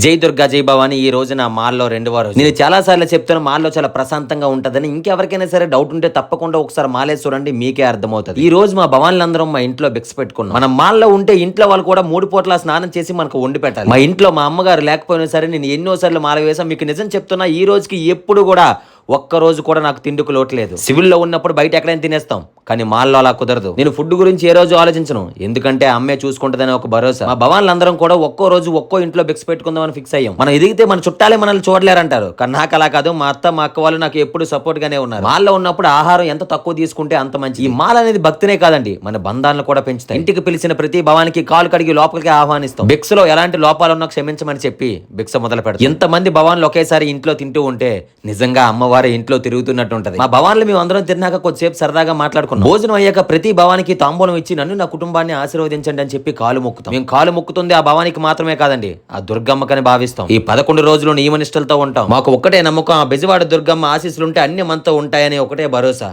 జై దుర్గా జై భవాని ఈ రోజు నా మాల్లో రెండవ రోజు. నేను చాలా సార్లు చెప్తాను మాల్లో చాలా ప్రశాంతంగా ఉంటుందని. ఇంకెవరికైనా సరే డౌట్ ఉంటే తప్పకుండా ఒకసారి మాలే చూడండి మీకే అర్థమవుతుంది. ఈ రోజు మా భవాన్లందరం మా ఇంట్లో బిక్స్ పెట్టుకున్నాం. మనం మాల్లో ఉంటే ఇంట్లో వాళ్ళు కూడా మూడు పూట్ల స్నానం చేసి మనకు వండి పెట్టాలి. మా ఇంట్లో మా అమ్మగారు లేకపోయినా సరే నేను ఎన్నో సార్లు మాల వేసాం మీకు నిజం చెప్తున్నా ఈ రోజుకి ఎప్పుడు కూడా ఒక్క రోజు కూడా నాకు తిండికి లోటు లేదు. సివిల్లో ఉన్నప్పుడు బయట ఎక్కడైనా తినేస్తాం కానీ మాల్లో అలా కుదరదు. నేను ఫుడ్ గురించి ఏ రోజు ఆలోచించను. ఎందుకంటే అమ్మే చూసుకుంటుందనే ఒక భరోసా. మా భవాన్లందరం కూడా ఒక్కో రోజు ఒక్కో ఇంట్లో బిక్స్ పెట్టుకుందామని ఫిక్స్ అయ్యాం. మనం ఎదిగితే మన చుట్టాలే మనల్ని చూడలేరంటారు. కానీ నాకు అలా కాదు మా అత్త మా అక్క వాళ్ళు నాకు ఎప్పుడు సపోర్ట్ గానే ఉన్నారు. మాల్లో ఉన్నప్పుడు ఆహారం ఎంత తక్కువ తీసుకుంటే అంత మంచి ఈ మాల్ అనేది భక్తినే కాదండి మన బంధాలను కూడా పెంచుతాయి. ఇంటికి పిలిచిన ప్రతి భవానికి కాలు కడిగి లోపలికి ఆహ్వానిస్తాం. బిక్స్లో ఎలాంటి లోపాలు ఉన్నా క్షమించమని చెప్పి బిక్స మొదలు పెడతాం ఎంతమంది భవాన్లు ఒకేసారి ఇంట్లో తింటూ ఉంటే నిజంగా వారి ఇంట్లో తిరుగుతున్నట్టు ఉంటది. మా భవాన్లు మేము అందరం తిన్నాక కొద్దిసేపు సరదాగా మాట్లాడుకున్నాం. భోజనం అయ్యాక ప్రతి భవానికి తాంబూలం ఇచ్చి నన్ను నా కుటుంబాన్ని ఆశీర్వదించండి అని చెప్పి కాలు మొక్కుతాం. మేము కాలు మొక్కుతుంది ఆ భవానికి మాత్రమే కాదండి ఆ దుర్గమ్మకని భావిస్తాం. ఈ పదకొండు రోజులు నియమనిష్టలతో ఉంటాం. మాకు ఒక్కటే నమ్మకం ఆ బెజవాడ దుర్గమ్మ ఆశీస్సులుంటే అన్ని మనతో ఉంటాయని ఒకటే భరోసా.